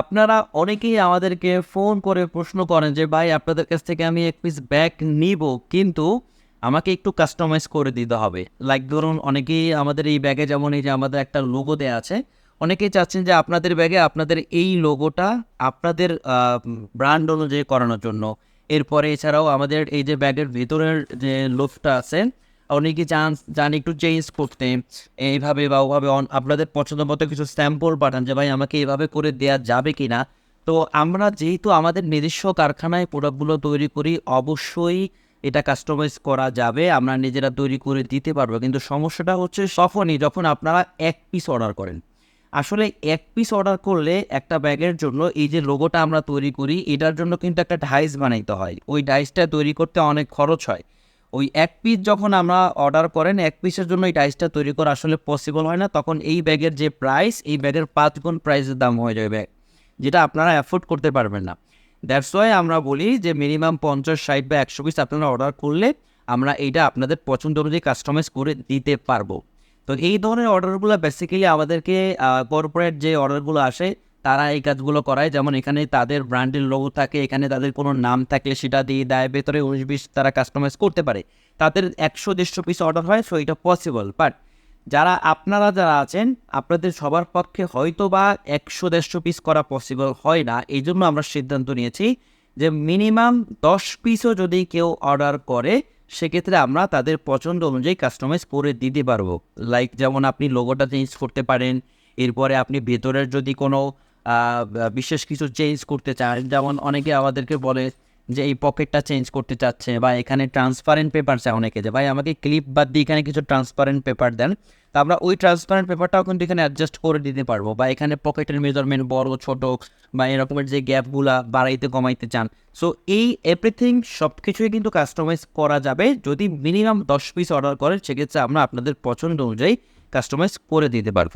আপনারা অনেকেই আমাদেরকে ফোন করে প্রশ্ন করেন যে, ভাই, আপনাদের কাছ থেকে আমি এক পিস ব্যাগ নিব, কিন্তু আমাকে একটু কাস্টমাইজ করে দিতে হবে। লাইক ধরুন, অনেকেই আমাদের এই ব্যাগে যেমন এই যে আমাদের একটা লোগো দেওয়া আছে, অনেকেই চাচ্ছেন যে আপনাদের ব্যাগে আপনাদের এই লোগোটা আপনাদের ব্র্যান্ড অনুযায়ী করানোর জন্য। এরপরে এছাড়াও আমাদের এই যে ব্যাগের ভেতরের যে লোকটা আছে অনেকে চান চান একটু চেঞ্জ করতে। এইভাবে বা ওভাবে আপনাদের পছন্দ মতো কিছু স্যাম্পল পাঠান যে, ভাই, আমাকে এভাবে করে দেওয়া যাবে কি না তো আমরা যেহেতু আমাদের নিজস্ব কারখানায় প্রোডাক্টগুলো তৈরি করি, অবশ্যই এটা কাস্টমাইজ করা যাবে। আমরা নিজেরা তৈরি করে দিতে পারব। কিন্তু সমস্যাটা হচ্ছে তখনই যখন আপনারা এক পিস অর্ডার করেন। আসলে এক পিস অর্ডার করলে একটা ব্যাগের জন্য এই যে লোগোটা আমরা তৈরি করি, এটার জন্য কিন্তু একটা ডাইস বানাইতে হয়। ওই ডাইসটা তৈরি করতে অনেক খরচ হয়। ওই এক পিস যখন আমরা অর্ডার করেন, এক পিসের জন্য এই ডাইসটা তৈরি করা আসলে পসিবল হয় না। তখন এই ব্যাগের যে প্রাইস এই ব্যাগের পাঁচ গুণ প্রাইসের দাম হয়ে যাবে ব্যাগ যেটা আপনারা অ্যাফোর্ড করতে পারবেন না। দ্যাটস ওয়াই আমরা বলি যে মিনিমাম পঞ্চাশ, ষাট বা একশো পিস আপনারা অর্ডার করলে আমরা এইটা আপনাদের পছন্দ অনুযায়ী কাস্টমাইজ করে দিতে পারব। তো এই ধরনের অর্ডারগুলো বেসিক্যালি আমাদেরকে কর্পোরেট যে অর্ডারগুলো আসে তারা এই কাজগুলো করায়। যেমন এখানে তাদের ব্র্যান্ডের লোগো থাকে, এখানে তাদের কোনো নাম থাকলে সেটা দিয়ে দেয়, ভেতরে উনিশ বিশ তারা কাস্টমাইজ করতে পারে। তাদের একশো দেড়শো পিস অর্ডার হয় সো এটা পসিবল বাট যারা, আপনারা যারা আছেন, আপনাদের সবার পক্ষে হয়তো বা একশো দেড়শো পিস করা পসিবল হয় না। এই জন্য আমরা সিদ্ধান্ত নিয়েছি যে মিনিমাম দশ পিসও যদি কেউ অর্ডার করে, সেক্ষেত্রে আমরা তাদের পছন্দ অনুযায়ী কাস্টমাইজ করে দিতে পারব। লাইক যেমন আপনি লোগোটা চেঞ্জ করতে পারেন, এরপরে আপনি ভেতরের যদি কোনো বিশেষ কিছু চেঞ্জ করতে চান। যেমন অনেকে আমাদেরকে বলে যে, এই পকেটটা চেঞ্জ করতে চাচ্ছে বা এখানে ট্রান্সপারেন্ট পেপার চায় অনেকে যে, ভাই, আমাকে ক্লিপ বাদ দিয়ে এখানে কিছু ট্রান্সপারেন্ট পেপার দেন। তো আমরা ওই ট্রান্সপারেন্ট পেপারটাও কিন্তু এখানে অ্যাডজাস্ট করে দিতে পারব বা এখানে পকেটের মেজারমেন্ট বড়, ছোট বা এরকমের যে গ্যাপগুলা বাড়াইতে, কমাইতে চান। সো এই এভরিথিং সব কিছুই কিন্তু কাস্টমাইজ করা যাবে। যদি মিনিমাম দশ পিস অর্ডার করেন সেক্ষেত্রে আমরা আপনাদের পছন্দ অনুযায়ী কাস্টমাইজ করে দিতে পারব।